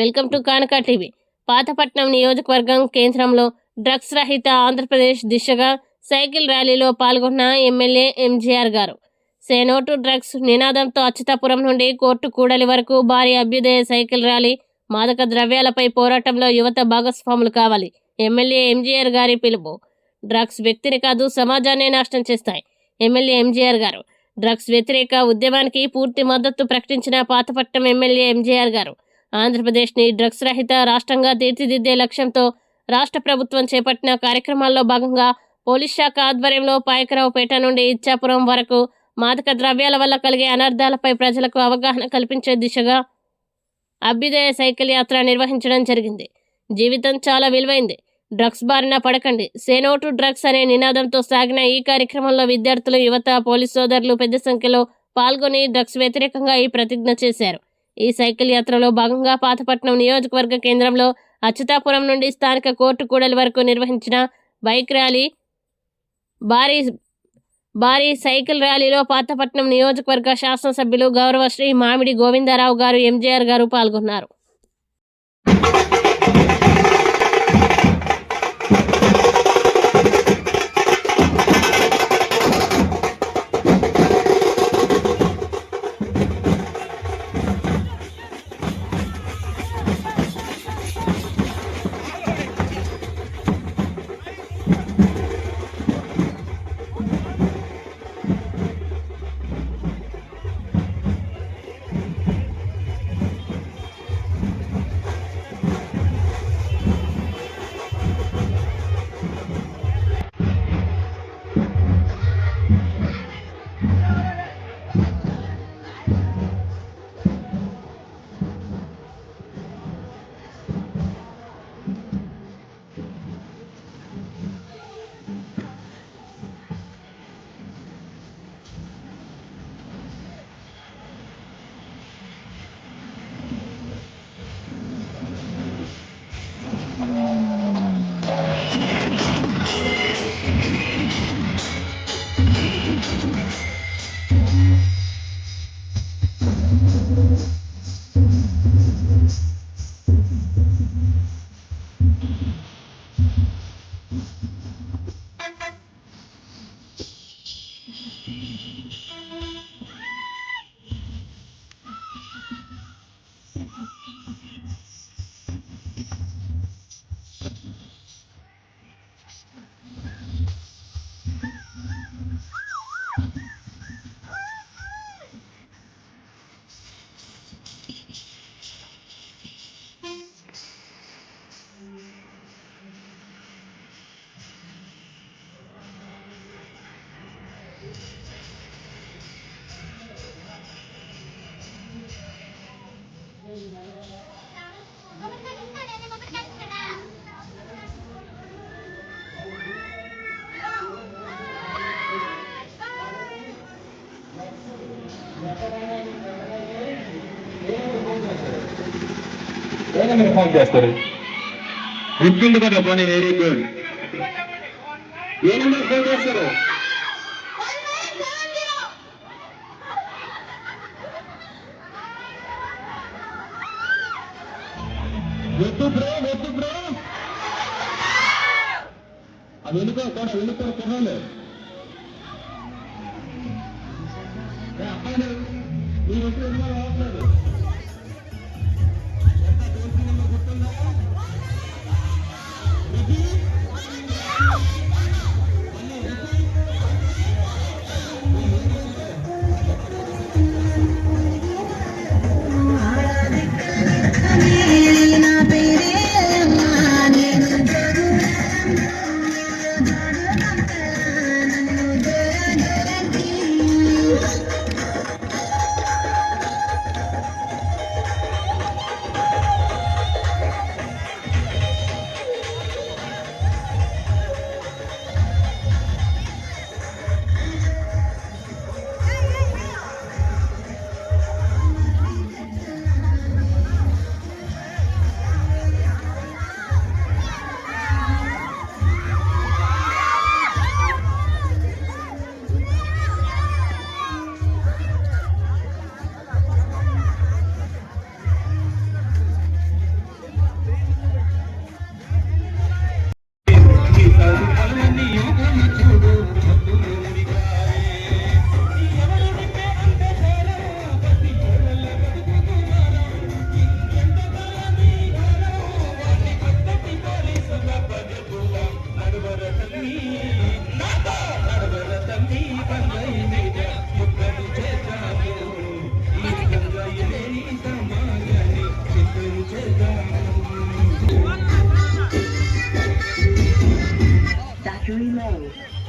Welcome to Kanaka TV. Pathapatnam నియోజకవర్గం కేంద్రంలో drugs రహిత ఆంధ్రప్రదేశ్ దిశగా సైకిల్ ర్యాలీలో పాల్గొన్న ఎమ్మెల్యే ఎంజీఆర్ గారు. సేనో టు డ్రగ్స్ నినాదంతో అచ్యుతాపురం నుండి కోర్టు కూడలి వరకు భారీ అభ్యుదయ సైకిల్ ర్యాలీ మాదక ద్రవ్యాలపై పోరాటంలో యువత భాగస్వాములు కావాలి ఎమ్మెల్యే ఎంజీఆర్ గారి పిలుపు. డ్రగ్స్ వ్యక్తిని కాదు సమాజాన్ని నాశనం చేస్తాయి ఎమ్మెల్యే ఎంజీఆర్ గారు. డ్రగ్స్ వ్యతిరేక ఉద్యమానికి పూర్తి మద్దతు ప్రకటించిన పాతపట్నం ఎమ్మెల్యే ఎంజీఆర్ గారు. ఆంధ్రప్రదేశ్ని డ్రగ్స్ రహిత రాష్ట్రంగా తీర్చిదిద్దే లక్ష్యంతో రాష్ట్ర ప్రభుత్వం చేపట్టిన కార్యక్రమాల్లో భాగంగా పోలీస్ శాఖ ఆధ్వర్యంలో పాయకరావుపేట నుండి ఇచ్చాపురం వరకు మాదక ద్రవ్యాల వల్ల కలిగే అనర్థాలపై ప్రజలకు అవగాహన కల్పించే దిశగా అభ్యుదయ సైకిల్ యాత్ర నిర్వహించడం జరిగింది. జీవితం చాలా విలువైంది. డ్రగ్స్ బారిన పడకండి. సేనో టు డ్రగ్స్ అనే నినాదంతో సాగిన ఈ కార్యక్రమంలో విద్యార్థులు యువత పోలీస్ సోదరులు పెద్ద సంఖ్యలో పాల్గొని డ్రగ్స్ వ్యతిరేకంగా ఈ ప్రతిజ్ఞ చేశారు. ఈ సైకిల్ యాత్రలో భాగంగా పాతపట్నం నియోజకవర్గ కేంద్రంలో అచ్యుతాపురం నుండి స్థానిక కోర్టు కూడలి వరకు నిర్వహించిన బైక్ ర్యాలీ భారీ భారీ సైకిల్ ర్యాలీలో పాతపట్నం నియోజకవర్గ శాసనసభ్యులు గౌరవ శ్రీ మామిడి గోవిందరావు గారు ఎంజీఆర్ గారు పాల్గొన్నారు. ఏమైనా మీరు ఫోన్ చేస్తారు. గుర్తుండు కదా పోనీ వెరీ గుడ్. ఏ నెంబర్ ఫోన్ చేస్తారు? వద్దు బ్రో వద్దు బ్రో అది వెళ్ళిపో కూడా వెళ్ళిపో కుర్రాలు ఏ అబ్బాయిలు ఈ వద్దు правило.